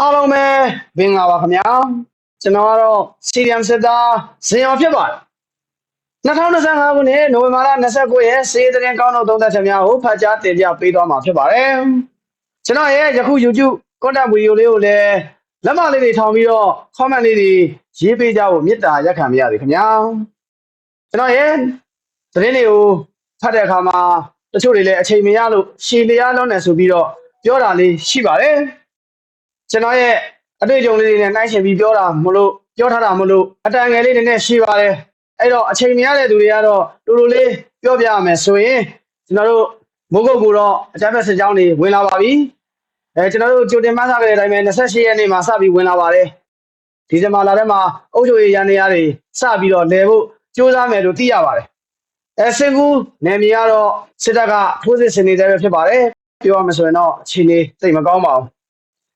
အားလုံးပဲမင်္ဂလာပါခင်ဗျာကျွန်တော်ကတော့စီရီယမ်စစ်သားဇင်အောင်ဖြစ်ပါတယ်2025ခုနှစ်နိုဝင်ဘာလ29ရက်စေတရင်ကောင်းတော့သုံးသက်ချက်များကိုဖတ်ကြားတင်ပြပေးသွားမှာဖြစ်ပါတယ်ကျွန်တော်ရဲ့ယခု YouTube content video လေးကိုလည်းလက်မလေးတွေထောင်ပြီးတော့ comment လေးတွေရေးပေးကြဖို့မေတ္တာရက်ခံပါရစေခင်ဗျာကျွန်တော်ရဲ့သတင်းတွေကိုဖတ်တဲ့အခါမှာတချို့တွေလည်းအချိန်မရလို့ရှည်လျားလုံးနေဆိုပြီးတော့ပြောတာလေးရှိပါတယ် ကျွန်တော်ရဲ့အတွေ့အကြုံလေးတွေနဲ့နှိုင်းယှဉ်ပြီးပြောတာမလို့ပြောထားတာမလို့အတန်ငယ်လေးတွေနဲ့ရှိပါတယ်အဲ့တော့အချိန်မရတဲ့သူတွေကတော့တူတူလေးပြောပြရမယ်ဆိုရင်ကျွန်တော်တို့မိုးကုတ်ကူတော့အကြမ်းဖက်စစ်ကြောင်းတွေဝင်လာပါပြီအဲကျွန်တော်တို့ကြိုတင်မှတ်သားခဲ့တဲ့အတိုင်းပဲ28ရက်နေ့မှာစပြီးဝင်လာပါတယ်ဒီဇင်ဘာလထဲမှာအုပ်ချုပ်ရေးရန်နေရတွေစပြီးတော့လဲဖို့စူးစမ်းမယ်လို့သိရပါတယ်အဲစင်ကူနယ်မြေကတော့စစ်တပ်ကထိုးစစ်ဆင်နေတဲ့ပဲဖြစ်ပါတယ်ပြောရမယ်ဆိုရင်တော့အခြေအနေသိပ်မကောင်းပါဘူး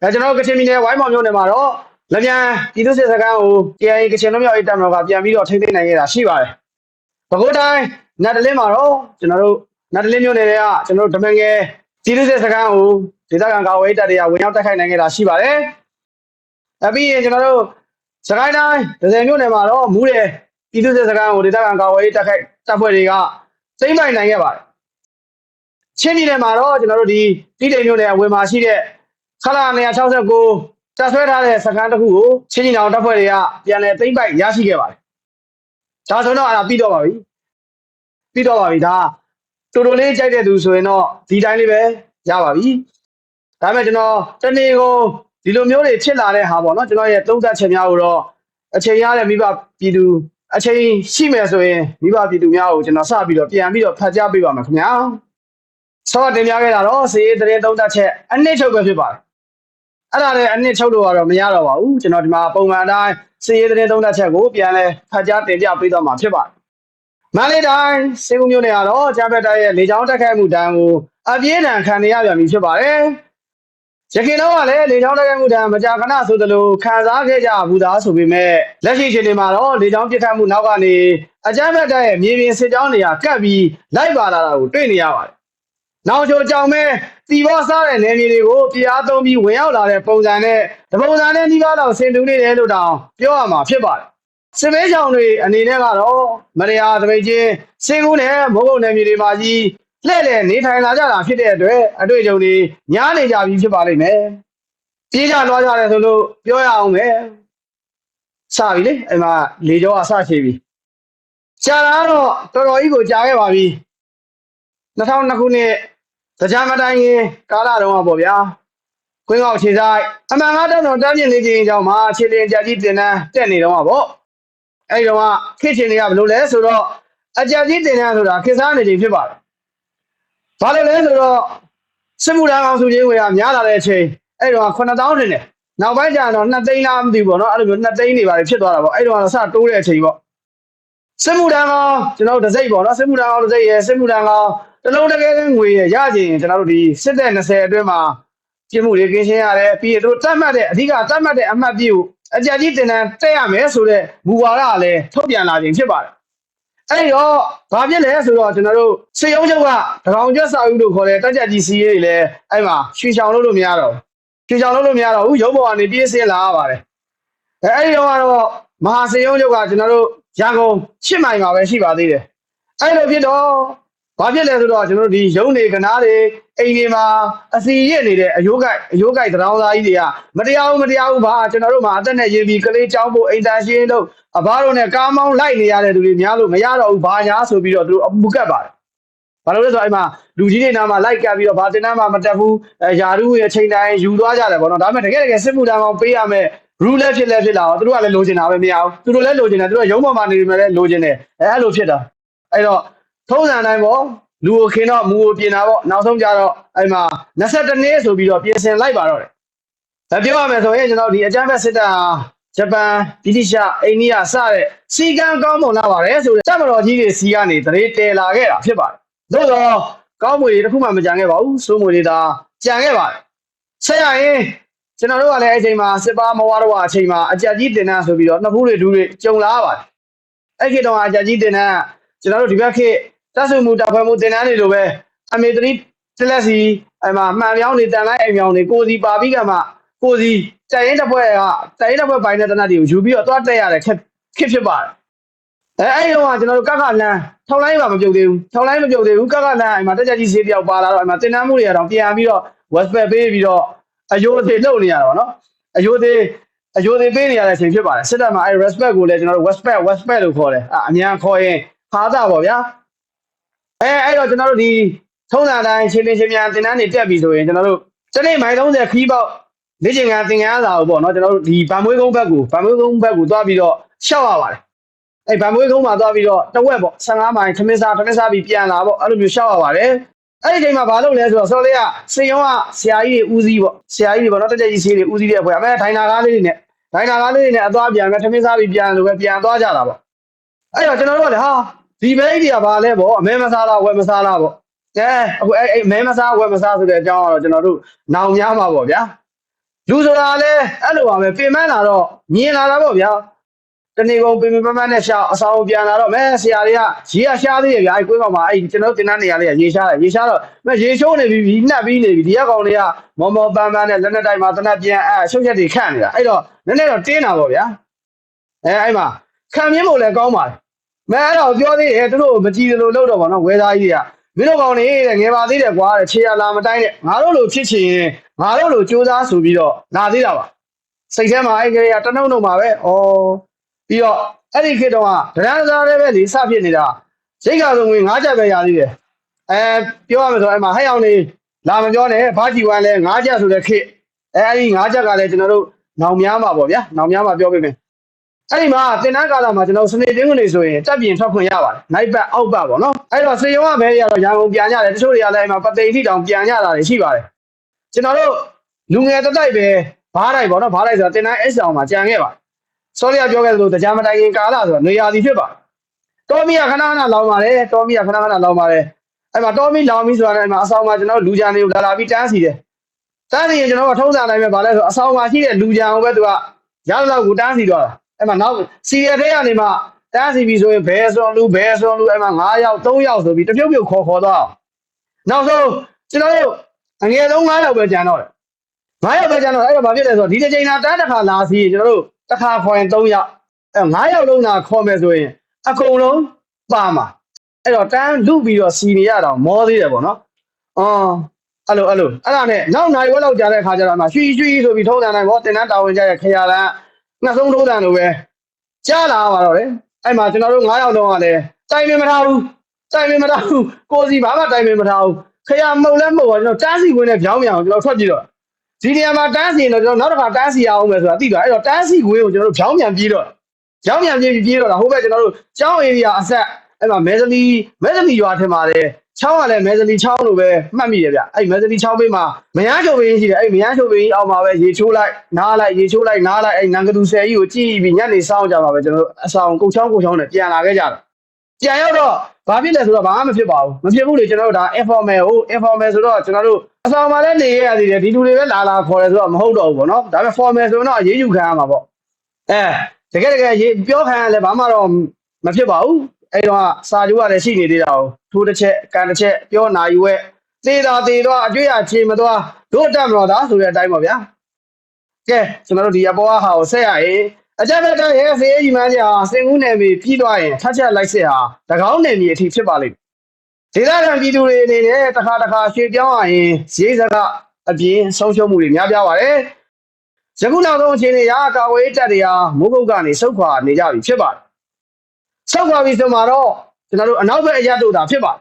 အဲကျွန်တော်တို့ကချင်ပြည်နယ်ဝိုင်းမောင်မြို့နယ်မှာတော့လက်ပြန်ပြည်သူ့စစ်စခန်းကို KIA ကချင်လူမျိုးရေးတပ်မတော်ကပြန်ပြီးတော့ထိန်းသိမ်းနိုင်ခဲ့တာရှိပါတယ်။ပဲခူးတိုင်းနတ်တလင်းမှာတော့ကျွန်တော်တို့နတ်တလင်းမြို့နယ်တွေကကျွန်တော်တို့ဓမင်ငယ်ပြည်သူ့စစ်စခန်းကိုဒေသခံကာကွယ်ရေးတပ်တွေကဝင်ရောက်တိုက်ခိုက်နိုင်ခဲ့တာရှိပါတယ်။အပြီးရင်ကျွန်တော်တို့စကိုင်းတိုင်းဒဇယ်မြို့နယ်မှာတော့မူးတယ်ပြည်သူ့စစ်စခန်းကိုဒေသခံကာကွယ်ရေးတပ်ခိုက်တပ်ဖွဲ့တွေကသိမ်းပိုက်နိုင်ခဲ့ပါတယ်။ချင်းပြည်နယ်မှာတော့ကျွန်တော်တို့ဒီတိတိမ်မြို့နယ်အဝင်မှာရှိတဲ့ ခလာ169တပ်ဆွဲထားတဲ့စခန်းတစ်ခုကိုချင်းချင်းအောင်တပ်ဖွဲ့တွေကပြန်လည်သိမ်းပိုက်ရရှိခဲ့ပါတယ်။ဒါဆိုတော့အဲ့ဒါပြီးတော့ပါပြီ။ပြီးတော့ပါပြီဒါတူတူလေးကြိုက်တဲ့သူဆိုရင်တော့ဒီတိုင်းလေးပဲရပါပြီ။ဒါပေမဲ့ကျွန်တော်တနေ့ကိုဒီလိုမျိုးတွေဖြစ်လာတဲ့ဟာပေါ့နော်ကျွန်တော်ရဲ့သုံးသက်ချက်များကိုတော့အချိန်ရတဲ့မိဘပြည်သူအချိန်ရှိမယ်ဆိုရင်မိဘပြည်သူများကိုကျွန်တော်စပြီးတော့ပြန်ပြီးတော့ဖတ်ကြားပေးပါမယ်ခင်ဗျာ။ဆော့တင်ပြခဲ့တာတော့စီးရေးသတင်းသုံးသက်ချက်အနည်းချုပ်ပဲဖြစ်ပါတယ် အဲ့ဒါလည်းအနှစ်ချုပ်လို့ကတော့မရတော့ပါဘူးကျွန်တော်ဒီမှာပုံမှန်အတိုင်းစီရေးသတင်းသုံးသပ်ချက်ကိုပြန်လဲဖတ်ကြားတင်ပြပေးသွားမှာဖြစ်ပါတယ်မန္တလေးတိုင်းစေကူမြို့နယ်ကတော့ဂျာဘက်တိုင်းရဲ့လေကြောင်းတက်ခိုက်မှုတန်းကိုအပြင်းထန်ခံနေရပြန်ပြီဖြစ်ပါတယ်ရခိုင်တော့ကလည်းလေကြောင်းတက်ခိုက်မှုတန်းမကြာခဏဆိုသလိုခံစားခဲ့ကြဘူးသားဆိုပေမဲ့လက်ရှိအချိန်ဒီမှာတော့လေကြောင်းပစ်ခတ်မှုနောက်ကနေအကြမ်းဖက်တဲ့မြေပြင်စစ်ကြောင်းတွေကကပ်ပြီးလိုက်ပါလာတာကိုတွေ့နေရပါတယ် နောက်ချိုကြောင်မဲ့တီဘောစားတဲ့နယ်မြေတွေကိုပြားသုံးပြီးဝင်ရောက်လာတဲ့ပုံစံနဲ့တပုံစံနဲ့နှီးကားတော့ဆင်တူနေတယ်လို့တောင်ပြောရမှာဖြစ်ပါတယ်။စစ်ဘေးချောင်တွေအနေနဲ့ကတော့မရယာသပိတ်ချင်းစင်ကူးနဲ့မိုးကုတ်နယ်မြေတွေမှာကြီးလှည့်လည်နေထိုင်လာကြတာဖြစ်တဲ့အတွက်အတွေ့အကြုံတွေညားနေကြပြီဖြစ်ပါလိမ့်မယ်။ပြေးကြလွှားကြတယ်ဆိုလို့ပြောရအောင်မယ်။စပြီလေအဲ့မှာလေကြောအစချေပြီ။ရှားတာကတော့တော်တော်ကြီးကိုကြာခဲ့ပါပြီ။ 2002ခုနှစ်တရားမတိုင်းရင်ကာလတုန်းကပေါ့ဗျာကွင်းကောက်ခြေဆိုင်အမှန်ကားတော့တန်းပြင်းနေခြင်းအကြောင်းမှာခြေလျင်ကြကြီးတင်တန်းတက်နေတော့မှာပေါ့အဲ့ဒီတော့ကခေတ်ချင်းတွေကဘယ်လိုလဲဆိုတော့အကြကြီးတင်တန်းဆိုတာခေတ်စားနေခြင်းဖြစ်ပါတယ်ဘာလို့လဲဆိုတော့စစ်မှုထမ်းအောင်စုချင်းတွေကများလာတဲ့အချိန်အဲ့တော့9000တင်တယ်နောက်ပိုင်းကျတော့2သိန်းလားမသိဘူးပေါ့နော်အဲ့လိုမျိုး2သိန်းနေပါလေဖြစ်သွားတာပေါ့အဲ့တော့ကတော့စတိုးတဲ့အချိန်ပေါ့စစ်မှုထမ်းကောင်ကျွန်တော်တို့ဒစိမ့်ပေါ့နော်စစ်မှုထမ်းကောင်ဒစိမ့်ရယ်စစ်မှုထမ်းကောင် တလုံးတကယ်ငွေရရခြင်းကျွန်တော်တို့ဒီစစ်တဲ့20အတွင်းမှာပြမှုတွေကင်းရှင်းရတယ်ပြီးရင်တို့တတ်မှတ်တဲ့အဓိကတတ်မှတ်တဲ့အမှတ်ပြည့်ကိုအကြကြီးတင်တန်းတက်ရမယ်ဆိုတဲ့မူဝါဒကလည်းထုတ်ပြန်လာခြင်းဖြစ်ပါတယ်အဲ့တော့ဘာဖြစ်လဲဆိုတော့ကျွန်တော်တို့စေယုံချုပ်ကတကောင်ကျွတ်စာယူလို့ခေါ်တဲ့တက်ကြကြီးစီးရေးတွေလည်းအဲ့မှာရွှေချောင်လို့လို့မရတော့ရွှေချောင်လို့လို့မရတော့ဘူးရုံးပေါ်ကနေပြေးစင်းလာရပါတယ်အဲ့အဲ့ဒီတော့ကတော့မဟာစေယုံချုပ်ကကျွန်တော်တို့ရန်ကုန်ရှစ်မိုင်မှာပဲရှိပါသေးတယ်အဲ့လိုဖြစ်တော့ ဘာဖြစ်လဲဆိုတော့ကျွန်တော်တို့ဒီရုံးတွေကနားတွေအိမ်တွေမှာအစီရစ်နေတဲ့အယိုးကိုက်အယိုးကိုက်တရားသားကြီးတွေကမတရားဘူးမတရားဘူးဘာကျွန်တော်တို့မှာအသက်နဲ့ရေးပြီးကလေးချောင်းဖို့အိမ်တန်ရှင်းတို့အဘားတို့နဲ့ကားမောင်းလိုက်နေရတဲ့လူတွေများလို့မရတော့ဘူးဘာညာဆိုပြီးတော့သူတို့အပူကတ်ပါတယ်ဘာလို့လဲဆိုတော့အဲ့မှာလူကြီးတွေနားမှာလိုက်ကပ်ပြီးတော့ဘာတင်တန်းမှမတက်ဘူးအဲယာရုရဲ့ချိန်တိုင်းယူသွားကြတယ်ပေါ့နော်ဒါပေမဲ့တကယ်တကယ်စစ်မှုတန်းအောင်ပေးရမယ် rule လည်းဖြစ်လည်းဖြစ်လာတော့သူတို့ကလည်းလိုချင်တာပဲမရဘူးသူတို့လည်းလိုချင်တယ်သူတို့ကရုံးပေါ်မှာနေနေလည်းလိုချင်တယ်အဲအဲ့လိုဖြစ်တာအဲ့တော့ ထုံးစံတိုင်းပေါ့လူကိုခင်တော့မူကိုပြင်တာပေါ့နောက်ဆုံးကြတော့အဲ့မှာ22နှစ်ဆိုပြီးတော့ပြင်ဆင်လိုက်ပါတော့တယ်ဒါပြောရမယ်ဆိုရင်ကျွန်တော်ဒီအကြမ်းဖက်စစ်တပ်ဟာဂျပန်ဗြိတိရှအိန္ဒိယစတဲ့စီကံကောင်းမွန်လာပါတယ်ဆိုတဲ့စမတော်ကြီးတွေစီကနေတရေတဲလာခဲ့တာဖြစ်ပါတယ်သို့တော့ကောင်းမွေတွေတစ်ခုမှမကြံခဲ့ပါဘူးစိုးမွေတွေဒါကြံခဲ့ပါတယ်ဆက်ရရင်ကျွန်တော်တို့ကလည်းအဲ့ချိန်မှာစစ်ပါမဝါတော့အချိန်မှာအကြက်ကြီးတင်တန်းဆိုပြီးတော့နှစ်ဖူးတွေဒူးတွေကြုံလာပါတယ်အဲ့ခေတ်တော့အကြက်ကြီးတင်တန်းကကျွန်တော်တို့ဒီဘက်ခေတ် တပ်စုမှုတပ်ဖွဲ့မှုတင်တန်းတွေလိုပဲအမေတရီတလက်စီအမှမှန်ပြောင်းနေတန်လိုက်အိမ်ပြောင်းနေကိုစီပါပြီးကမှကိုစီတိုင်ရင်တစ်ဖွဲ့ကတိုင်ရင်တစ်ဖွဲ့ပိုင်းတဲ့တနတ်တွေကိုယူပြီးတော့သွားတက်ရတဲ့ခက်ခက်ဖြစ်ပါတယ်အဲအဲ့ဒီတော့ကကျွန်တော်တို့ကကလန်းထောက်လိုင်းပါမပြုတ်သေးဘူးထောက်လိုင်းမပြုတ်သေးဘူးကကလန်းအိမ်မှာတက်ကြကြီးဆေးတယောက်ပါလာတော့အိမ်မှာတင်တန်းမှုတွေကတော့ပြန်ပြီးတော့ westpac ပေးပြီးတော့အယိုးသေးလှုပ်နေရတာပေါ့နော်အယိုးသေးအယိုးသေးပေးနေရတဲ့အချိန်ဖြစ်ပါတယ်စစ်တပ်မှာအဲ respect ကိုလည်းကျွန်တော်တို့ westpac westpac လို့ခေါ်တယ်အမြန်ခေါ်ရင်ဖာသာပေါ့ဗျာ အဲအဲ့တော့ကျွန်တော်တို့ဒီထုံးစံအတိုင်းချင်းချင်းချင်းမြန်တင်တန်းနေတက်ပြီဆိုရင်ကျွန်တော်တို့တနေ့မိုင်30ခီးပေါက်လေ့ကျင့်ခန်းသင်ခန်းစာကိုပေါ့နော်ကျွန်တော်တို့ဒီဗံမွေးကုန်းဘက်ကိုဗံမွေးကုန်းဘက်ကိုသွားပြီးတော့ရှောက်ရပါတယ်အဲ့ဗံမွေးကုန်းမှာသွားပြီးတော့တဝက်ပေါ့15မိုင်ခမင်းစားခမင်းစားပြီးပြန်လာပေါ့အဲ့လိုမျိုးရှောက်ရပါတယ်အဲ့ဒီချိန်မှာဘာလုပ်လဲဆိုတော့ဆော်လေးကစေယုံကဆရာကြီးတွေဦးစီးပေါ့ဆရာကြီးတွေပေါ့နော်တက်တက်ကြီးဆေးတွေဦးစီးတဲ့အဖွဲ့အမေဒိုင်နာကားလေးတွေနဲ့ဒိုင်နာကားလေးတွေနဲ့အသွားပြန်မယ်ခမင်းစားပြီးပြန်လို့ပဲပြန်သွားကြတာပေါ့အဲ့တော့ကျွန်တော်တို့ကလေဟာ ဒီဘဲကြီးကဘာလဲပေါ့အမဲမစားလားဝယ်မစားလားပေါ့ကဲအခုအဲ့အဲ့မဲမစားဝယ်မစားဆိုတဲ့အကြောင်းကတော့ကျွန်တော်တို့နောင်များမှာပေါ့ဗျာလူဆိုတာလေအဲ့လိုပါပဲပြင်မလာတော့မြင်လာတာပေါ့ဗျာတနေ့ကုန်ပင်ပင်ပန်းပန်းနဲ့ရှာအဆောင်ပြန်လာတော့မဲဆရာတွေကရေကရှားသေးတယ်ဗျာအဲ့ကွင်းကောင်မှာအဲ့ကျွန်တော်တို့တင်တန်းနေရလေးကရေရှားတယ်ရေရှားတော့မဲရေချိုးနေပြီနှက်ပြီးနေပြီဒီကကောင်တွေကမော်မော်ပန်းပန်းနဲ့လက်နဲ့တိုက်မှာတနက်ပြန်အဲ့ရှုပ်ချက်တွေခန့်နေတာအဲ့တော့နည်းနည်းတော့တင်းတာပေါ့ဗျာအဲအဲ့မှာခံမြင်ဖို့လည်းကောင်းပါတယ် မဲအဲ့တော့ပြောသေးတယ်သူတို့မကြည်လို့လို့တော့ဗောနော်ဝဲသားကြီးတွေကမင်းတို့ကောင်နေတဲ့ငယ်ပါသေးတယ်ကွာတဲ့ခြေရလာမတိုင်းနဲ့ငါတို့လိုဖြစ်ချင်ရင်ငါတို့လိုစူးစမ်းဆိုပြီးတော့လာသေးတာပါစိတ်ထဲမှာအဲ့ကလေးကတနှုံနှုံပါပဲဩပြီးတော့အဲ့ဒီခေတ်တော့ကဒရန်စားလေးပဲလေစဖြစ်နေတာရိတ်ကဆုံးဝင်ငါးချက်ပဲရသေးတယ်အဲပြောရမယ်ဆိုအဲ့မှာဟဲ့အောင်နေလာမပြောနဲ့ဘာကြီးဝမ်းလဲငါးချက်ဆိုတဲ့ခေတ်အဲအဲ့ဒီငါးချက်ကလည်းကျွန်တော်တို့နောင်များမှာပေါ့ဗျာနောင်များမှာပြောပေးမယ် အဲ့ဒီမှာတင်တန်းကာလမှာကျွန်တော်စနေတင်းကနေဆိုရင်တက်ပြင်ထွက်ခွင့်ရပါတယ်။နိုင်ဘက်အောက်ဘက်ပေါ့နော်။အဲ့တော့စေယုံကဘဲတွေကတော့ရန်ကုန်ပြန်ကြတယ်တချို့တွေကလည်းအဲ့မှာပသိမ်ထိတောင်ပြန်ကြတာတွေရှိပါတယ်။ကျွန်တော်တို့လူငယ်တစ်တိုက်ပဲဘားတိုက်ပေါ့နော်ဘားတိုက်ဆိုတာတင်တန်း S အောင်မှာကြံခဲ့ပါတယ်။စောလျာပြောခဲ့သလိုတရားမတိုင်ခင်ကာလဆိုတော့နေရာစီဖြစ်ပါတယ်။တော်မီကခဏခဏလောင်ပါတယ်တော်မီကခဏခဏလောင်ပါတယ်။အဲ့မှာတော်မီလောင်ပြီဆိုတာလည်းအဲ့မှာအဆောင်မှာကျွန်တော်လူကြံတွေကိုလာလာပြီးတန်းစီတယ်။တန်းစီရင်ကျွန်တော်ကထုံးစံတိုင်းပဲဗာလဲဆိုအဆောင်မှာရှိတဲ့လူကြံကိုပဲသူကရလောက်ကိုတန်းစီတော့တာ အဲ့မှာနောက်စီရတဲ့ကနေမှတန်းစီပြီဆိုရင်ဘယ်စွန်လူဘယ်စွန်လူအဲ့မှာ9ယောက်3ယောက်ဆိုပြီးတပြုတ်ပြုတ်ခေါ်ခေါ်တော့နောက်ဆုံးကျွန်တော်တို့အငယ်ဆုံး9ယောက်ပဲကျန်တော့တယ်9ယောက်ပဲကျန်တော့အဲ့တော့ဘာဖြစ်လဲဆိုတော့ဒီတစ်ချိန်သာတန်းတစ်ခါလာစီရင်ကျွန်တော်တို့တစ်ခါခေါ်ရင်3ယောက်အဲ့9ယောက်လုံးသာခေါ်မယ်ဆိုရင်အကုန်လုံးပါမှာအဲ့တော့တန်းလူပြီးတော့စီနေရတော့မောသေးတယ်ပေါ့နော်အော်အဲ့လိုအဲ့လိုအဲ့ဒါနဲ့နောက်နိုင်ဝက်လောက်ကြာတဲ့ခါကျတော့အမှရွှီရွှီဆိုပြီးထုံးတယ်နိုင်ပေါ့တင်တန်းတာဝန်ကြရဲ့ခရလန်း နှစ်ဆုံးထိုးတန်လိုပဲကြားလာပါတော့လေအဲ့မှာကျွန်တော်တို့9ယောက်တော့ကလည်းတိုင်ပင်မထားဘူးတိုင်ပင်မထားဘူးကိုစီဘာမှတိုင်ပင်မထားဘူးခရမုံလဲမုံတော့ကျွန်တော်တန်းစီခွင်းနဲ့ပြောင်းပြောင်းကျွန်တော်ထွက်ပြေးတော့ဒီနေရာမှာတန်းစီရင်တော့ကျွန်တော်နောက်တစ်ခါတန်းစီရအောင်မယ်ဆိုတာသိသွားအဲ့တော့တန်းစီခွင်းကိုကျွန်တော်တို့ပြောင်းပြန်ပြေးတော့ပြောင်းပြန်ပြေးပြီးပြေးတော့တာဟိုဘက်ကျွန်တော်တို့ကျောင်းဧရိယာအဆက်အဲ့မှာမဲသမီးမဲသမီးရွာထင်ပါတယ် ချောင်းကလည်းမဲသမီးချောင်းလိုပဲမှတ်မိတယ်ဗျအဲ့မဲသမီးချောင်းဘေးမှာမရမ်းချုပ်ဘေးရှိတယ်အဲ့မရမ်းချုပ်ဘေးအောက်မှာပဲရေချိုးလိုက်နားလိုက်ရေချိုးလိုက်နားလိုက်အဲ့နန်ကတူဆယ်ကြီးကိုကြည့်ပြီးညနေစောင်းကြပါပဲကျွန်တော်တို့အဆောင်ကုတ်ချောင်းကုတ်ချောင်းနဲ့ပြန်လာခဲ့ကြတာပြန်ရောက်တော့ဘာဖြစ်လဲဆိုတော့ဘာမှမဖြစ်ပါဘူးမဖြစ်ဘူးလေကျွန်တော်တို့ဒါ informal ဟို informal ဆိုတော့ကျွန်တော်တို့အဆောင်မှာလည်းနေရရသေးတယ်ဒီလူတွေပဲလာလာခေါ်တယ်ဆိုတော့မဟုတ်တော့ဘူးပေါ့နော်ဒါပေမဲ့ formal ဆိုတော့အရေးယူခံရမှာပေါ့အဲတကယ်တကယ်ရေးပြောခံရလဲဘာမှတော့မဖြစ်ပါဘူးအဲ့တော့စာကြိုးကလည်းရှိနေသေးတာ哦 ထိုးတစ်ချက်ကန်တစ်ချက်ပြောနာယူဝဲသေးတာသေးတော့အကျွေးရချေမသွားတို့တက်မလို့ဒါဆိုတဲ့အတိုင်းပါဗျာကဲကျွန်တော်တို့ဒီအပေါ်ဟာကိုဆက်ရရင်အကြမ်းဖက်တဲ့ရဲစေးကြီးမှန်းကြစင်ကူးနယ်မြေပြီးသွားရင်ထပ်ချက်လိုက်စစ်ဟာတကောင်းနယ်မြေအထိဖြစ်ပါလိမ့်ဒေသခံပြည်သူတွေအနေနဲ့တစ်ခါတစ်ခါရွှေ့ပြောင်းရရင်ဈေးစကအပြင်ဆုံးရှုံးမှုတွေများပြားပါတယ်ယခုနောက်ဆုံးအခြေအနေရာကာဝေးတက်တွေဟာမိုးကုတ်ကနေဆုတ်ခွာနေကြပြီဖြစ်ပါတယ်ဆောက်ပါပြီဆိုမှတော့ ကျွန်တော်တို့အနောက်ဘက်အရတို့တာဖြစ်ပါ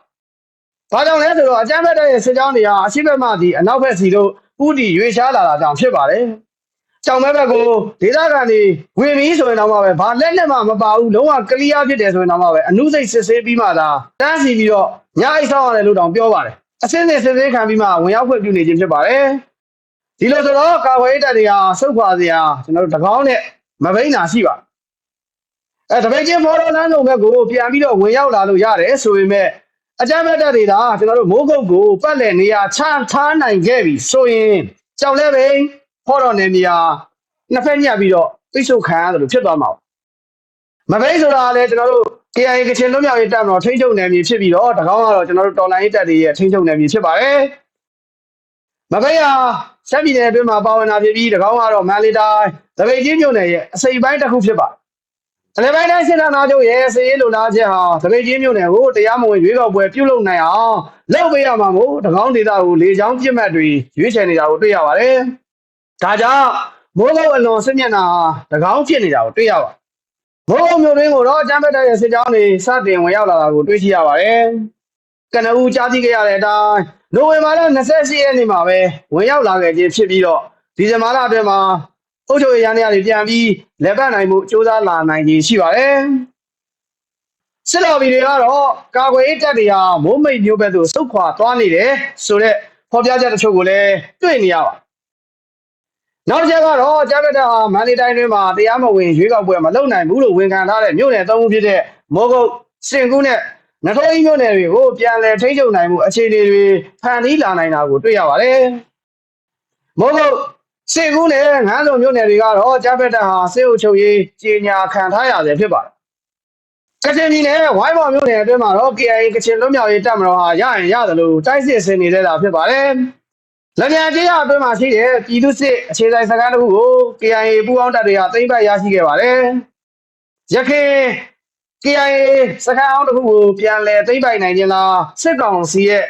ဘာကြောင့်လဲဆိုတော့အကြမ်းဖက်တဲ့စစ်ကြောင်းတွေဟာအရှိဘက်မှဒီအနောက်ဘက်စီတို့ဥတီရွေရှားလာတာကြောင့်ဖြစ်ပါတယ်။ကြောင်ဘက်ဘက်ကိုဒေသခံတွေဝင်ပြီးဆိုရင်တော့မှပဲဘာလက်နဲ့မှမပါဘူးလုံးဝကလီးယားဖြစ်တယ်ဆိုရင်တော့မှပဲအနုစိတ်စစ်ဆေးပြီးမှသာတန်းစီပြီးတော့ညအိတ်ဆောင်ရတယ်လို့တောင်ပြောပါတယ်။အစင်းစင်စစ်ဆေးခံပြီးမှဝင်ရောက်ခွင့်ပြုနေခြင်းဖြစ်ပါတယ်။ဒီလိုဆိုတော့ကာဝေးတပ်တွေဟာစုတ်ခွာစရာကျွန်တော်တို့တကောင်းနဲ့မဘိန်းတာရှိပါ အဲတပည့်ချင်းမော်ဒယ်လမ်းလုံးဘက်ကိုပြန်ပြီးတော့ဝင်ရောက်လာလို့ရတယ်ဆိုပေမဲ့အကြမ်းဖက်တပ်တွေဒါကျွန်တော်တို့မိုးကုတ်ကိုပတ်လည်နေရာချထားနိုင်ခဲ့ပြီဆိုရင်ကြောက်လဲပဲဖော်တော်နေနေရာနှစ်ဖက်ညှပ်ပြီးတော့ပိတ်ဆို့ခံရတယ်လို့ဖြစ်သွားမှာပါမဘိတ်ဆိုတာကလည်းကျွန်တော်တို့ KIA ကချင်လွတ်မြောက်ရေးတပ်မတော်ထိန်းချုပ်နယ်မြေဖြစ်ပြီးတော့တကောင်းကတော့ကျွန်တော်တို့တော်လိုင်းရေးတပ်တွေရဲ့ထိန်းချုပ်နယ်မြေဖြစ်ပါတယ်မဘိတ်ဟာရှမ်းပြည်နယ်အတွင်းမှာပါဝင်တာဖြစ်ပြီး၎င်းကတော့မန္တလေးတိုင်းသပိတ်ကြီးမြို့နယ်ရဲ့အစိပ်ပိုင်းတစ်ခုဖြစ်ပါတယ်။ အလဲပိုင်းတိုင်းစစ်ဌာနချုပ်ရဲ့စည်ရေးလိုလားချက်ဟာသပိတ်ကြီးမြို့နယ်ကိုတရားမဝင်ရွေးကောက်ပွဲပြုလုပ်နိုင်အောင်လုပ်ပေးရမှာမို့၎င်းဒေသကိုလေကြောင်းပြစ်မှတ်တွေရွေးချယ်နေတာကိုတွေ့ရပါတယ်။ဒါကြောင့်မိုးကုတ်အလွန်စစ်မျက်နှာဟာ၎င်းဖြစ်နေတာကိုတွေ့ရပါတယ်။မိုးကုတ်မြို့တွင်းကိုတော့အကြမ်းဖက်တဲ့စစ်ကြောင်းတွေစတင်ဝင်ရောက်လာတာကိုတွေ့ရှိရပါတယ်။ကနဦးကြားသိခဲ့ရတဲ့အတိုင်းနိုဝင်ဘာလ28ရက်နေ့မှာပဲဝင်ရောက်လာခဲ့ခြင်းဖြစ်ပြီးတော့ဒီဇင်ဘာလအတွင်းမှာ အုပ်ချုပ်ရေးရန်တွေပြန်ပြီးလက်ပတ်နိုင်မှုစ조사လာနိုင်ခြင်းရှိပါတယ်။စစ်တော်ဘီတွေကတော့ကာကွယ်ရေးတပ်တွေဟာမိုးမိတ်မျိုးဘက်သို့ဆုတ်ခွာသွားနေတယ်ဆိုတော့ဖော်ပြချက်တချို့ကိုလည်းတွေ့နေရပါနောက်တစ်ချက်ကတော့ကြားပြတ်တာဟာမန္တလေးတိုင်းတွင်းမှာတရားမဝင်ရွေးကောက်ပွဲမလုပ်နိုင်ဘူးလို့ဝန်ခံထားတဲ့မြို့နယ်သုံးခုဖြစ်တဲ့မောကုတ်စင်ကူးနဲ့နထိုးကြီးမြို့နယ်တွေကိုပြန်လည်ထိန်းချုပ်နိုင်မှုအခြေအနေတွေဖန်တီးလာနိုင်တာကိုတွေ့ရပါတယ်။မောကုတ် စင်ကူးနဲ့ငန်းစုံမြို့နယ်တွေကတော့ကြားပြတ်တာဟာစေအုပ်ချုပ်ရေးကြီးညာခံထားရဆဲဖြစ်ပါတယ်။ကချင်ပြည်နယ်ဝိုင်းမော်မြို့နယ်အတွင်းမှာတော့ KIA ကချင်လွတ်မြောက်ရေးတပ်မတော်ဟာရရင်ရတယ်လို့တိုက်စစ်ဆင်နေတဲ့တာဖြစ်ပါတယ်။လက်မြန်ကြီးရအတွင်းမှာရှိတဲ့ပြည်သူစစ်အခြေစိုက်စခန်းတစ်ခုကို KIA ပူးပေါင်းတပ်တွေကသိမ်းပိုက်ရရှိခဲ့ပါတယ်။ရခိုင် KIA စခန်းအောင်တစ်ခုကိုပြန်လည်သိမ်းပိုက်နိုင်ခြင်းလားစစ်ကောင်စီရဲ့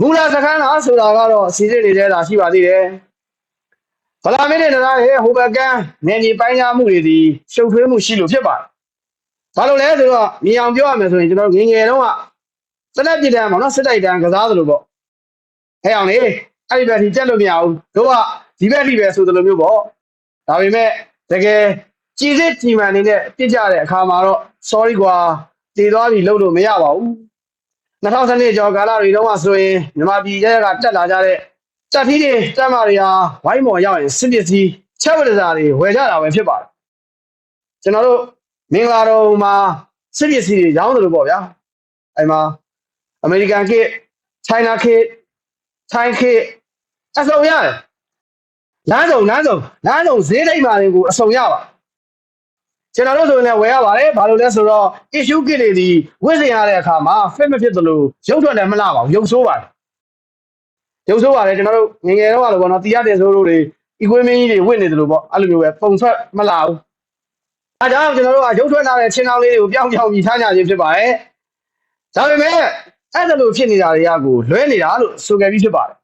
မူလစခန်းလားဆိုတာကတော့စီစစ်နေတဲ့တာရှိပါသေးတယ်။ ဗလာမင်းနဲ့နရာရဲ့ဟိုဘက်ကန်နေမြေပိုင်းခြားမှုတွေဒီရှုပ်ထွေးမှုရှိလို့ဖြစ်ပါတယ်။ဘာလို့လဲဆိုတော့မြင်အောင်ပြောရမယ်ဆိုရင်ကျွန်တော်တို့ငယ်ငယ်တုန်းကစနက်ပြည်တန်းပေါ့နော်စစ်တိုက်တန်းကစားသလိုပေါ့။ဟဲ့အောင်လေအဲ့ဒီဘက်ထိတက်လို့မရဘူးတို့ကဒီဘက်ထိပဲဆိုသလိုမျိုးပေါ့ဒါပေမဲ့တကယ်ကြည်စစ်ကြည်မှန်နေတဲ့ပြစ်ကြတဲ့အခါမှာတော့ sorry ကွာတည်သွားပြီလို့လို့မရပါဘူး2012ကျော်ကာလတွေတုန်းကဆိုရင်မြန်မာပြည်ရဲကတက်လာကြတဲ့ တက်ထီးတွေတက်မာတွေဟာဝိုင်းမော်ရောက်ရင်စစ်ပစ္စည်းချက်ဝက်စားတွေဝယ်ကြတာပဲဖြစ်ပါတယ်ကျွန်တော်တို့မင်္ဂလာတော်မှာစစ်ပစ္စည်းတွေရောင်းတယ်လို့ပေါ့ဗျာအဲ့မှာအမေရိကန်ခေတ် China ခေတ်ထိုင်းခေတ်အစုံရတယ်လမ်းစုံလမ်းစုံလမ်းစုံဈေးထိပ်မှာတွေကိုအစုံရပါကျွန်တော်တို့ဆိုရင်လည်းဝယ်ရပါတယ်ဘာလို့လဲဆိုတော့ issue kit တွေဒီဝစ်စင်ရတဲ့အခါမှာ fit မဖြစ်သလိုရုပ်ထွက်လည်းမလှပါဘူးရုပ်ဆိုးပါတယ် ရုပ်ဆိုးပါတယ်ကျွန်တော်တို့ငယ်ငယ်တော့လို့ပေါ့နော်တီးရတဲ့ဆိုးတို့တွေ equipment ကြီးတွေဝစ်နေတယ်လို့ပေါ့အဲ့လိုမျိုးပဲပုံထွက်မလှဘူးအဲဒါကြောင့်ကျွန်တော်တို့ကရုပ်ထွက်လာတဲ့ချင်းတောင်းလေးတွေကိုပြောင်းပြောင်းပြီးထားကြခြင်းဖြစ်ပါတယ်ဒါပေမဲ့အဲ့ဒါလိုဖြစ်နေတာတွေကကိုလွဲနေတာလို့ဆိုခဲ့ပြီးဖြစ်ပါတယ်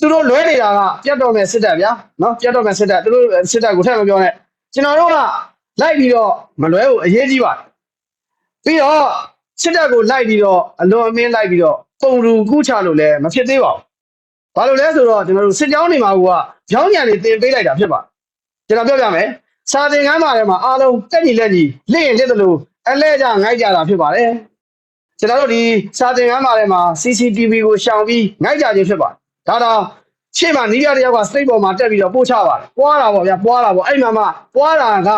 သူတို့လွဲနေတာကပြတ်တော့မဲ့စစ်တပ်ဗျာနော်ပြတ်တော့မဲ့စစ်တပ်သူတို့စစ်တပ်ကိုထည့်မပြောနဲ့ကျွန်တော်တို့ကလိုက်ပြီးတော့မလွဲဘူးအရေးကြီးပါတယ်ပြီးတော့စစ်တပ်ကိုလိုက်ပြီးတော့အလွန်အမင်းလိုက်ပြီးတော့ပုံရူကူးချလို့လည်းမဖြစ်သေးပါဘူး ဘာလို့လဲဆိုတော့ကျွန်တော်တို့စစ်ကြောင်းတွေမှာကကြောင်းညံတွေတင်ပေးလိုက်တာဖြစ်ပါတယ်ကျွန်တော်ပြောပြမယ်စာသင်ခန်းမှာထဲမှာအားလုံးတက်ညီလက်ညီလက်ရင်လက်သလိုအလဲကြငိုက်ကြတာဖြစ်ပါတယ်ကျွန်တော်တို့ဒီစာသင်ခန်းမှာထဲမှာ CCTV ကိုရှောင်ပြီးငိုက်ကြခြင်းဖြစ်ပါတယ်ဒါတော့ရှေ့မှာနီးရတယောက်ကစတိတ်ပေါ်မှာတက်ပြီးတော့ပို့ချပါတယ်ပွားတာပေါ့ဗျာပွားတာပေါ့အဲ့မှာမှပွားတာက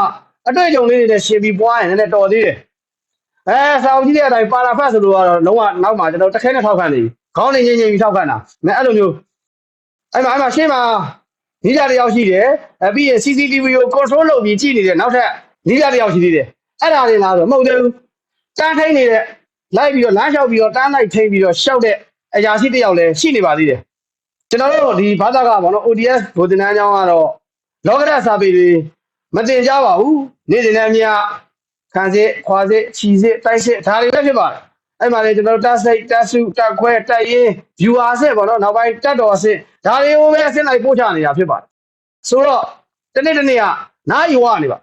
အတွေ့အကြုံလေးတွေနဲ့ရှင်ပြီးပွားရင်လည်းတော်သေးတယ်အဲစာအုပ်ကြီးတဲ့အတိုင်းပါလာဖတ်ဆိုလို့ကတော့လုံးဝနောက်မှာကျွန်တော်တစ်ခဲနဲ့ထောက်ခံနေပြီခေါင်းနေငိမ့်ငိမ့်ပြီးထောက်ခံတာမဲအဲ့လိုမျိုး အဲ့မှာအဲ့မှာရှေ့မှာနီးရတယောက်ရှိတယ်အပြီးရင် CCTV ကို control လုပ်ပြီးကြည့်နေတဲ့နောက်ထပ်နီးရတယောက်ရှိသေးတယ်အဲ့ဒါတွေလားဆိုမဟုတ်သေးဘူးတန်းထိန်နေတဲ့လိုက်ပြီးတော့လမ်းလျှောက်ပြီးတော့တန်းလိုက်ထိန်ပြီးတော့ရှောက်တဲ့အရာရှိတစ်ယောက်လည်းရှိနေပါသေးတယ်ကျွန်တော်တို့ဒီဘာသာကဘောနော် ODS ဘုဒ္ဓနန်းကျောင်းကတော့လောကရစာပေတွေမတင်ကြပါဘူးနေ့စဉ်နဲ့အမျှခံစစ်ခွာစစ်ခြီစစ်တိုက်စစ်ဒါတွေပဲဖြစ်ပါတယ် အဲ့မှာလေကျွန်တော်တို့တက်စိတ်တက်စုတက်ခွဲတက်ရင် viewer စစ်ပေါ့နော်နောက်ပိုင်းတက်တော်စစ်ဒါတွေကိုပဲအစစ်လိုက်ပို့ချနေတာဖြစ်ပါတယ်ဆိုတော့တနေ့တနေ့ကနားယူရနေပါ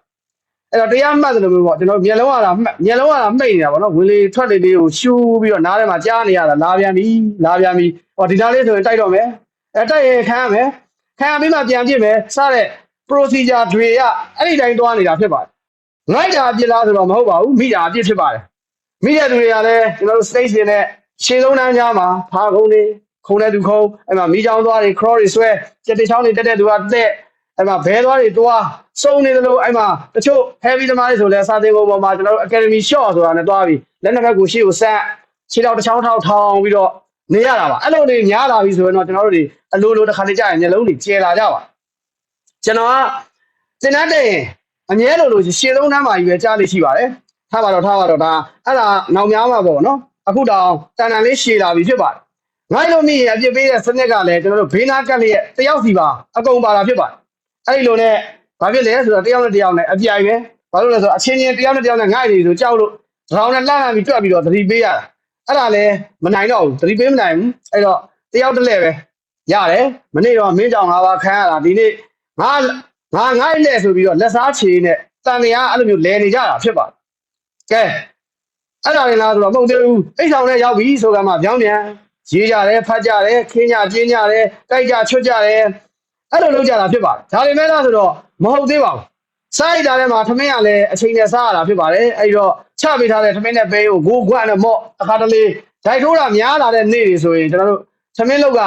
အဲ့တော့တရားမှတ်တယ်လို့မျိုးပေါ့ကျွန်တော်မျက်လုံးရတာမှတ်မျက်လုံးရတာမှိတ်နေတာပေါ့နော်ဝင်လေထွက်လေလေးကိုရှူပြီးတော့နားထဲမှာကြားနေရတာလာပြန်ပြီလာပြန်ပြီဟောဒီသားလေးဆိုရင်တိုက်တော့မယ်အဲတိုက်ရင်ခံရမယ်ခံရပြီးမှပြန်ပြစ်မယ်စတဲ့ procedure တွေကအဲ့ဒီတိုင်းသွားနေတာဖြစ်ပါတယ်ငိုက်တာအပြစ်လားဆိုတော့မဟုတ်ပါဘူးမိတာအပြစ်ဖြစ်ပါတယ် မိတဲ့သူတွေကလည်းကျွန်တော်တို့ state တွေနဲ့ရှေ့ဆုံးတန်းကြားမှာဖာခုံးတွေခုံတဲ့သူခုံးအဲ့မှာမိချောင်းသွားတွေ cross တွေဆွဲကြက်တေချောင်းတွေတက်တဲ့သူကတက်အဲ့မှာဘဲသွားတွေတွားစုံနေသလိုအဲ့မှာတချို့ heavy သမားတွေဆိုလဲစာသင်ပုံပေါ်မှာကျွန်တော်တို့ academy shot ဆိုတာနဲ့တွားပြီးလက်နှစ်ဖက်ကိုရှေ့ကိုဆက်ခြေထောက်တစ်ချောင်းထောက်ထောင်ပြီးတော့နေရတာပါအဲ့လိုနေများလာပြီဆိုရင်တော့ကျွန်တော်တို့တွေအလိုလိုတစ်ခါလေကြာရင်မျက်လုံးတွေကျဲလာကြပါကျွန်တော်ကစင်တတ်တဲ့ရင်အမြဲလိုလိုရှေ့ဆုံးတန်းမှာကြီးပဲကြားလေးရှိပါတယ် ထားပါတော့ထားပါတော့ဒါအဲ့ဒါနောက်များမှာပေါ့နော်အခုတောင်တန်တန်လေးရှည်လာပြီဖြစ်ပါတယ်ငိုင်းလို့မိရင်အပြစ်ပေးတဲ့စနစ်ကလည်းကျွန်တော်တို့ဘေးနာကတ်လျက်တယောက်စီပါအကုန်ပါတာဖြစ်ပါတယ်အဲ့ဒီလိုနဲ့ဘာဖြစ်လဲဆိုတော့တယောက်နဲ့တယောက်နဲ့အပြိုင်ပဲဘာလို့လဲဆိုတော့အချင်းချင်းတယောက်နဲ့တယောက်နဲ့ငိုင်းနေဆိုကြောက်လို့ရောင်းနဲ့လှမ်းလှမ်းပြီးတွက်ပြီးတော့သတိပေးရတာအဲ့ဒါလည်းမနိုင်တော့ဘူးသတိပေးမနိုင်ဘူးအဲ့တော့တယောက်တစ်လဲပဲရတယ်မနေ့တော့မင်းကြောင်ငါးပါးခန်းရတာဒီနေ့ငါငါငိုင်းလဲဆိုပြီးတော့လက်စားချေနဲ့တန်တရားအဲ့လိုမျိုးလဲနေကြတာဖြစ်ပါတယ် ကဲအဲ့ဒါလည်းလားဆိုတော့မဟုတ်သေးဘူးအိတ်ဆောင်နဲ့ရောက်ပြီဆိုကမှပြောင်းပြန်ရေးကြတယ်ဖတ်ကြတယ်ခင်းကြပြင်းကြတယ်တိုက်ကြချွတ်ကြတယ်အဲ့လိုလုပ်ကြတာဖြစ်ပါတယ်ဒါပေမဲ့လားဆိုတော့မဟုတ်သေးပါဘူးစားရတာထဲမှာသမင်းကလည်းအချိန်နဲ့စားရတာဖြစ်ပါတယ်အဲ့တော့ချပေးထားတဲ့သမင်းနဲ့ပဲကိုဂိုးကွန့်နဲ့မော့အခါတလေဒိုက်ထိုးတာများလာတဲ့နေ့တွေဆိုရင်ကျွန်တော်တို့သမင်းလောက်က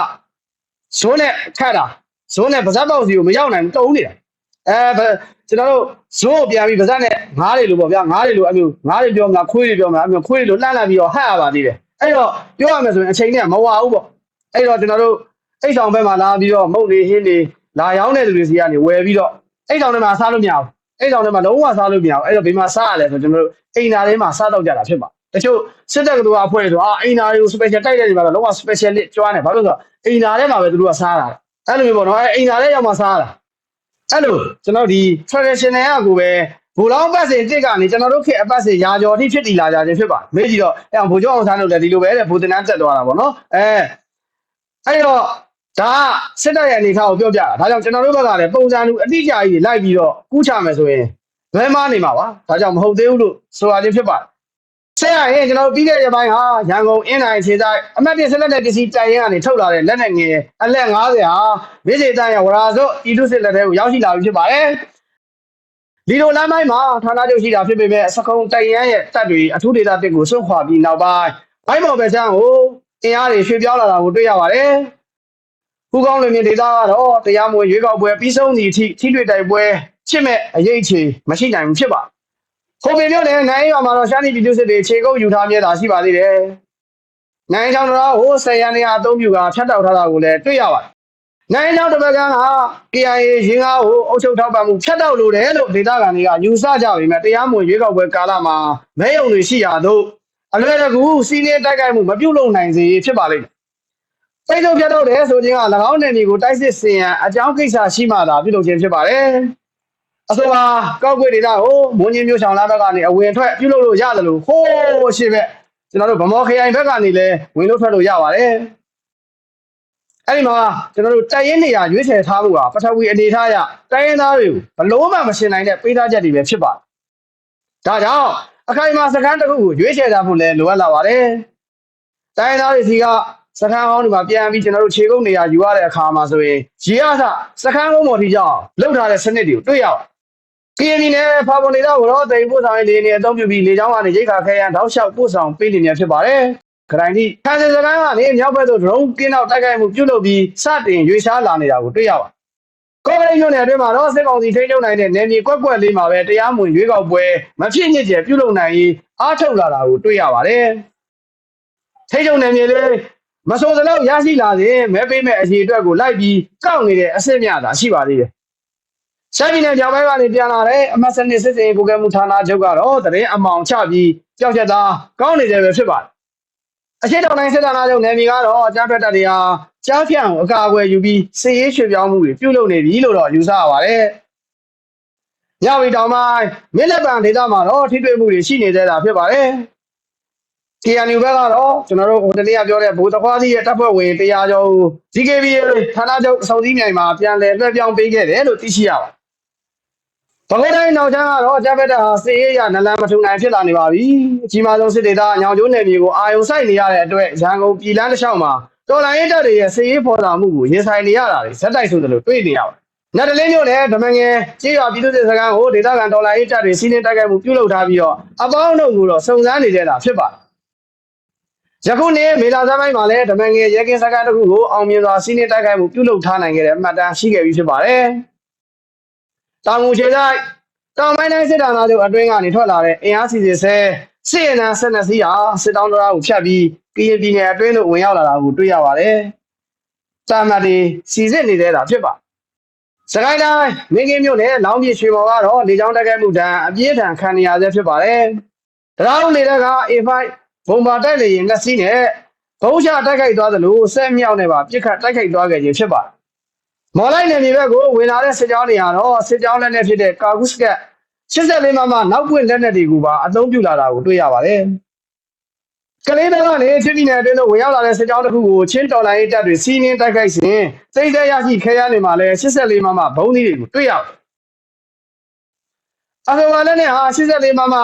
ဇိုးနဲ့ခတ်တာဇိုးနဲ့ပါဇက်ပေါက်စီကိုမရောက်နိုင်ဘူးတုံးနေတာ အဲဘယ်ကျွန်တော်တို့ဇိုးကိုပြန်ပြီးပါဇက်နဲ့ငားတွေလို့ပေါ့ဗျာငားတွေလို့အမျိုးငားတွေပြောမလားခွေးတွေပြောမလားအမျိုးခွေးတွေလို့လှမ်းလာပြီးတော့ဟတ်ရပါသေးတယ်အဲ့တော့ပြောရမယ်ဆိုရင်အချိန်နဲ့မဝဘူးပေါ့အဲ့တော့ကျွန်တော်တို့အိတ်ဆောင်ဘက်မှာလာပြီးတော့မုတ်နေဟင်းနေလာရောက်တဲ့လူတွေစီကနေဝယ်ပြီးတော့အိတ်ဆောင်ထဲမှာစားလို့မရဘူးအိတ်ဆောင်ထဲမှာလုံးဝစားလို့မရဘူးအဲ့တော့ဘယ်မှာစားရလဲဆိုကျွန်တော်တို့အိမ်နာထဲမှာစားတော့ကြတာဖြစ်ပါတချို့စစ်တပ်ကတူအဖွဲ့ဆိုအာအိမ်နာတွေကို special တိုက်တဲ့နေမှာတော့လုံးဝ specialist ကျွမ်းတယ်ဘာလို့လဲဆိုတော့အိမ်နာထဲမှာပဲသူတို့ကစားတာအဲ့လိုမျိုးပေါ့နော်အဲ့အိမ်နာထဲရောက်မှစားတာ အဲ့လိုကျွန်တော်ဒီ traditional ကကိုပဲဘူလောင်းပတ်စင်တစ်ကနေကျွန်တော်တို့ခေတ်အပတ်စင်ရာကျော်အထိဖြစ်တည်လာကြခြင်းဖြစ်ပါမေးကြည့်တော့အဲ့အောင်ဘူကျောင်းအောင်ဆန်းလို့လည်းဒီလိုပဲတဲ့ဘူတင်နန်းတက်သွားတာပေါ့နော်အဲအဲ့တော့ဒါကစစ်တပ်ရဲ့အနေအထားကိုပြောပြတာဒါကြောင့်ကျွန်တော်တို့ဘက်ကလည်းပုံစံလူအတိအကျကြီးလိုက်ပြီးတော့ကူးချမယ်ဆိုရင်ဘယ်မှနေမှာပါဒါကြောင့်မဟုတ်သေးဘူးလို့ဆိုရခြင်းဖြစ်ပါတယ် ဆက်ရရင်ကျွန်တော်တို့ပြီးခဲ့တဲ့ပိုင်းဟာရန်ကုန်အင်းတိုင်းခြေဆိုင်အမတ်တင်ဆက်လက်တဲ့ပစ္စည်းတိုင်ရင်ကနေထုတ်လာတဲ့လက်နဲ့ငယ်အလက်90ဟာမိစေတန်ရဝရာစို့ဤတုစစ်လက်ထဲကိုရောက်ရှိလာပြီဖြစ်ပါတယ်လီလိုလမ်းပိုင်းမှာဌာနချုပ်ရှိတာဖြစ်ပေမဲ့စကုံတိုင်ရန်ရဲ့တပ်တွေအထူးဒေသတစ်ကိုစွန့်ခွာပြီးနောက်ပိုင်းဘိုင်းမော်ပဲဆန်းကိုအင်အားတွေရွှေ့ပြောင်းလာတာကိုတွေ့ရပါတယ်။ခုကောင်းလူမြင့်ဒေသကတော့တရားမဝင်ရွေးကောက်ပွဲပြီးဆုံးသည့်အထိထိတွေ့တိုက်ပွဲချစ်မဲ့အရေးချေမရှိနိုင်ဘူးဖြစ်ပါ။ ခုံပင်မြို့နယ်နိုင်ရွာမှာတော့ရှာနီပြည်သူစစ်တွေခြေကုပ်ယူထားမြဲတာရှိပါသေးတယ်။နိုင်ချောင်းတော်ဟိုဆယ်ရန်နေရာအသုံးပြုကဖြတ်တောက်ထားတာကိုလည်းတွေ့ရပါတယ်။နိုင်ချောင်းတစ်ပတ်က KIA ရင်းကားကိုအုပ်ချုပ်ထောက်ပံ့မှုဖြတ်တောက်လိုတယ်လို့ဒေသခံတွေကယူဆကြပေမဲ့တရားမဝင်ရွေးကောက်ပွဲကာလမှာမဲယုံတွေရှိရတော့အလွယ်တကူစီးနေတိုက်ခိုက်မှုမပြုတ်လုံနိုင်စေဖြစ်ပါလိမ့်မယ်။စိတ်ထုတ်ပြတ်တော့တယ်ဆိုခြင်းက၎င်းနယ်မြေကိုတိုက်စစ်စင်ရန်အကြောင်းကိစ္စရှိမှသာပြုလုပ်ခြင်းဖြစ်ပါတယ်။ အဆိုပါကောက်ွေဒေတာကိုမွန်ကြီးမျိုးဆောင်လာဘက်ကနေအဝင်ထွက်ပြုလုပ်လို့ရတယ်လို့ဟိုးရှေ့ဘက်ကျွန်တော်တို့ဗမော်ခရိုင်ဘက်ကနေလည်းဝင်လို့ထွက်လို့ရပါတယ်။အဲ့ဒီမှာကျွန်တော်တို့တိုက်ရင်နေရရွေးချယ်ထားမှုကပထဝီအနေထားအရတိုင်းရင်းသားတွေကိုဘလို့မှမရှင်းနိုင်တဲ့ပေးထားချက်တွေပဲဖြစ်ပါတယ်။ဒါကြောင့်အခိုင်အမာစကန်းတစ်ခုကိုရွေးချယ်ထားဖို့လည်းလိုအပ်လာပါတယ်။တိုင်းရင်းသားတွေစီကစကန်းဟောင်းတွေမှာပြန်ပြီးကျွန်တော်တို့ခြေကုပ်နေရယူရတဲ့အခါမှာဆိုရင်ရေရသစကန်းကုန်းပေါ်ထိကြောင်းလောက်ထားတဲ့စနစ်တွေကိုတွေ့ရပါတယ်။ ကရင်ပြည်နယ်ဖာပွန်ဒေသကိုတော့တိမ်ပို့ဆောင်ရေးလေနေအသုံးပြုပြီးလေကြောင်းကနေရိတ်ခါခဲရန်တောက်လျှောက်ပို့ဆောင်ပေးနေမြဖြစ်ပါတယ်။ဂရိုင်းဒီခံစင်စကန်းကနေမြောက်ဘက်သို့ drone ကင်းတော့တိုက်ခိုက်မှုပြုလုပ်ပြီးစတင်ရွေးရှားလာနေတာကိုတွေ့ရပါတယ်။ကော်ပိုရိတ်မြို့နယ်အတွင်းမှာတော့စစ်ကောင်စီထိန်းချုပ်နိုင်တဲ့နယ်မြေကွက်ကွက်လေးမှာပဲတရားမဝင်ရွေးကောက်ပွဲမဖြစ်ညစ်ကျယ်ပြုလုပ်နိုင်ရေးအားထုတ်လာတာကိုတွေ့ရပါတယ်။ထိန်းချုပ်နယ်မြေလေးမဆိုစလောက်ရရှိလာရင်မဲပေးမဲ့အခြေအတွက်ကိုလိုက်ပြီးကောက်နေတဲ့အဆင့်မြတာရှိပါသေးတယ်။ ရှမ်းပြည်နယ်ကြောင်ပိုင်းကနေပြန်လာတဲ့အမတ်စနစ်စစ်စင်ကိုကဲမှုဌာနချုပ်ကတော့တရင်အမောင်ချပြီးကြောက်ချက်သားကောင်းနေတယ်ပဲဖြစ်ပါတယ်။အရှိတောင်တိုင်းစစ်ဌာနချုပ်နယ်မြေကတော့အကြမ်းဖက်တပ်တွေဟာကြားဖြန့်ကိုအကာအကွယ်ယူပြီးစစ်ရေးရွှေ့ပြောင်းမှုတွေပြုလုပ်နေပြီလို့တော့ယူဆရပါတယ်။ညဝီတောင်ပိုင်းမြစ်လက်ပံဒေသမှာတော့ထိတွေ့မှုတွေရှိနေသေးတာဖြစ်ပါတယ်။ TNU ဘက်ကတော့ကျွန်တော်တို့ဟိုတနေ့ကပြောတဲ့ဘူတခွားစီရဲ့တပ်ဖွဲ့ဝင်တရားကျော် GKB ဌာနချုပ်အစုံစည်းမြိုင်မှာပြန်လည်လွှဲပြောင်းပေးခဲ့တယ်လို့သိရှိရပါတယ်။ ဘဂိုးတိုင်းနောက်ချမ်းကတော့ဂျပက်တာဟာစစ်ရေးရနလန်မထုံနိုင်ဖြစ်လာနေပါပြီ။အကြီးမားဆုံးစစ်ဒေသညောင်ကျိုးနယ်မြေကိုအာယုံဆိုင်နေရတဲ့အတွက်ရန်ကုန်ပြည်လန်းတစ်လျှောက်မှာတော်လိုင်းရေးတပ်တွေရဲ့စစ်ရေးဖော်ဆောင်မှုကိုရင်ဆိုင်နေရတာတွေဇက်တိုက်ဆိုသလိုတွေ့နေရပါတယ်။နတ်တလင်းမျိုးနဲ့ဓမငယ်ကြေးရွာပြည်သူ့စစ်စခန်းကိုဒေသခံတော်လိုင်းရေးတပ်တွေစီးနင်းတိုက်ခိုက်မှုပြုလုပ်ထားပြီးတော့အပေါင်းတို့ကိုတော့စုံစမ်းနေကြတာဖြစ်ပါတယ်။ယခုနေ့မေလာစပိုင်းမှာလည်းဓမငယ်ရဲကင်းစခန်းတစ်ခုကိုအောင်မြင်စွာစီးနင်းတိုက်ခိုက်မှုပြုလုပ်ထားနိုင်ခဲ့တဲ့အမှတ်တမ်းရှိခဲ့ပြီးဖြစ်ပါတယ်။ တောင်ငူခြေဆိုင်တောင်ပိုင်းတိုင်းစစ်တပ်သားတို့အတွင်းကနေထွက်လာတဲ့အင်အားစီစစ်ဆဲစစ်ရဏဆက်နှစ်စီးဟာစစ်တောင်းတော်ကိုဖျက်ပြီးကရင်ပြည်နယ်အတွင်းသို့ဝင်ရောက်လာတာကိုတွေ့ရပါတယ်။တာမတ်ဒီစီစစ်နေသေးတာဖြစ်ပါစကိုင်းတိုင်းမင်းကင်းမြို့နယ်လောင်းပြရွှေဘော်ကတော့လေကြောင်းတိုက်ခိုက်မှုတန်းအပြင်းထန်ခံနေရဆဲဖြစ်ပါတယ်။တရားဥနေတဲ့က A5 ဘုံပါတိုက်လေရင်လက်စီးနဲ့ဘုံချတိုက်ခိုက်သွားသလိုဆက်မြောက်နဲ့ပါပြစ်ခတ်တိုက်ခိုက်သွားခဲ့ခြင်းဖြစ်ပါတယ် မော်လိုက်နယ်မြေဘက်ကိုဝင်လာတဲ့စစ်ကြောင်းတွေကတော့စစ်ကြောင်းလက်နက်ဖြစ်တဲ့ကာကုစကတ်84မမနောက်ပွင့်လက်နက်တွေကိုပါအသုံးပြုလာတာကိုတွေ့ရပါတယ်ကလေးတွေကနေချင်းပြည်နယ်အတွင်းသို့ဝင်ရောက်လာတဲ့စစ်ကြောင်းတစ်ခုကိုချင်းတော်လိုင်းရေးတပ်တွေစီးနင်းတိုက်ခိုက်စဉ်စိတ်သက်ရရှိခဲရနေမှာလဲ84မမဘုံသီးတွေကိုတွေ့ရပါတယ်အဆိုပါလက်နဲ့ဟာ84မမ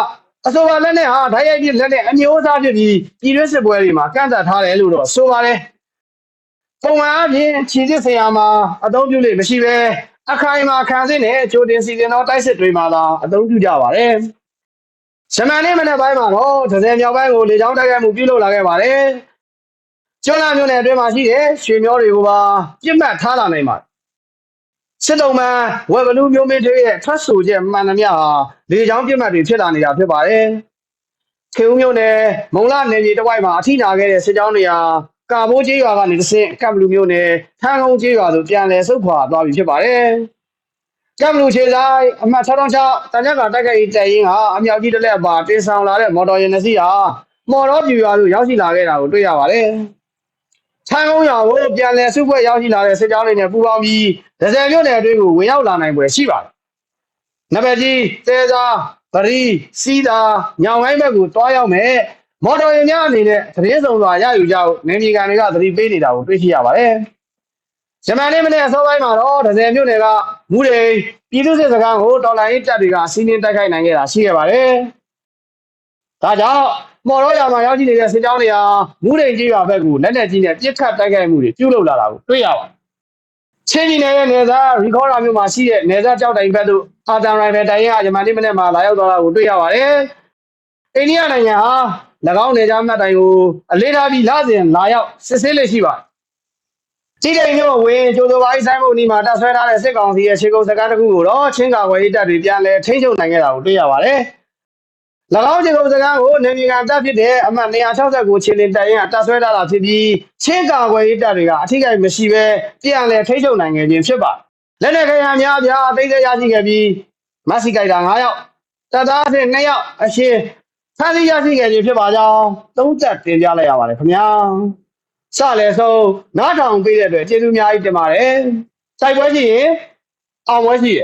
အဆိုပါလက်နဲ့ဟာဓာတ်ရိုက်ပြလက်နဲ့အမျိုးအစားဖြစ်ပြီးပြည်တွင်းစစ်ပွဲတွေမှာကန့်သတ်ထားတယ်လို့တော့ဆိုပါတယ် ပုံမှန်အပြင်ခြေစစ်ဆရာမှာအသုံးပြုလို့မရှိပဲအခိုင်အမာခံစစ်နဲ့ကြိုတင်စီစဉ်သောတိုက်စစ်တွေမှာသာအသုံးပြုကြပါတယ်။ဇမန်နေ့မနေ့ပိုင်းမှာတော့ဒဇယ်မြောက်ပိုင်းကိုလေကြောင်းတိုက်ခိုက်မှုပြုလုပ်လာခဲ့ပါတယ်။ကျွန်းလာမြို့နယ်အတွင်းမှာရှိတဲ့ရွှေမျိုးတွေကိုပါပြစ်မှတ်ထားလာနိုင်ပါတယ်။စစ်တုံးမှန်ဝက်ဘလူးမျိုးမင်းတွေရဲ့ထွက်ဆိုချက်မှန်သမျှဟာလေကြောင်းပြစ်မှတ်တွေဖြစ်လာနေတာဖြစ်ပါတယ်။ခေဦးမြို့နယ်မုံလာနယ်မြေတစ်ဝိုက်မှာအထိနာခဲ့တဲ့စစ်ကြောင်းတွေဟာ ကာဘိုးကျေးရွာကနေတစ်ဆင့်ကပ်ဘလူးမြို့နယ်ထန်းကုန်းကျေးရွာသို့ပြန်လည်ဆုတ်ခွာသွားပြီဖြစ်ပါတယ်။ကပ်ဘလူးခြေဆိုင်အမှတ်66တန်ကြပ်ကတိုက်ခိုက်ရေးတပ်ရင်းဟာအမြောက်ကြီးတစ်လက်ပါတင်ဆောင်လာတဲ့မော်တော်ယာဉ်တစ်စီးဟာမော်တော်ပြူရွာသို့ရောက်ရှိလာခဲ့တာကိုတွေ့ရပါတယ်။ထန်းကုန်းရွာကိုပြန်လည်ဆုတ်ခွဲရောက်ရှိလာတဲ့စစ်ကြောင်းတွေနဲ့ပူးပေါင်းပြီးဒဇယ်မြို့နယ်အတွင်းကိုဝင်ရောက်လာနိုင်ပွဲရှိပါတယ်။နံပါတ်ကြီးတဲစာပရီစီတာညောင်ဝိုင်းဘက်ကိုတွားရောက်မဲ့ မော်တော်ယာဉ်များအနေနဲ့သတင်းစုံစွာရယူကြဖို့နေမြေကန်တွေကသတိပေးနေတာကိုတွေ့ရှိရပါတယ်။ဂျမန်နေ့မနေ့အစောပိုင်းမှာတော့ဒဇယ်မြို့နယ်ကမူရိပြည်သူ့စစ်စခန်းကိုတော်လိုင်းရေးတပ်တွေကစီးနင်းတိုက်ခိုက်နိုင်ခဲ့တာရှိခဲ့ပါတယ်။ဒါကြောင့်မော်တော်ယာမှာရောက်ရှိနေတဲ့စစ်ကြောင်းတွေဟာမူရိကြီးရွာဘက်ကိုလက်နက်ကြီးနဲ့ပစ်ခတ်တိုက်ခိုက်မှုတွေပြုလုပ်လာတာကိုတွေ့ရပါတယ်။ချင်းပြည်နယ်ရဲ့နေသားရီခေါရာမြို့မှာရှိတဲ့နေသားကြောက်တိုင်ဘက်သို့အာတန်ရိုင်ဖယ်တိုင်ရဂျမန်နေ့မနေ့မှာလာရောက်သွားတာကိုတွေ့ရပါတယ်။ အိန္ဒိယနိုင်ငံဟာ၎င်းနေကြမှတ်တိုင်ကိုအလေးထားပြီးလာစဉ်လာရောက်စစ်ဆေးလေ့ရှိပါတယ်။ကြည်တိမ်မြို့ဝင်ကျိုးတော်ပိုင်းဆိုင်မှုနီမှာတပ်ဆွဲထားတဲ့စစ်ကောင်စီရဲ့ခြေကုပ်စကားတစ်ခုကိုတော့ချင်းကာဝယ်ရေးတပ်တွေပြန်လည်ထိန်းချုပ်နိုင်ခဲ့တာကိုတွေ့ရပါတယ်။၎င်းခြေကုပ်စကားကိုနေမြေကန်တပ်ဖြစ်တဲ့အမှတ်269ခြေလင်တပ်ရင်းကတပ်ဆွဲထားတာဖြစ်ပြီးချင်းကာဝယ်ရေးတပ်တွေကအထိကိမရှိဘဲပြန်လည်ထိန်းချုပ်နိုင်ခဲ့ခြင်းဖြစ်ပါတယ်။လက်နက်ခဲယမ်းများအပြားအသိသေးရရှိခဲ့ပြီးမက်ဆီကိုက်တာ9ယောက်တပ်သားအဖြစ်2ယောက်အရှင် ဖန်စီရရှိခဲ့ခြင်းဖြစ်ပါကြောင်းသုံးသက်တင်ပြလိုက်ရပါတယ်ခင်ဗျာစလဲဆုံးနားထောင်ပေးတဲ့အတွက်ကျေးဇူးအများကြီးတင်ပါတယ်စိုက်ပွဲရှိရင်အောင်ပွဲရှိရ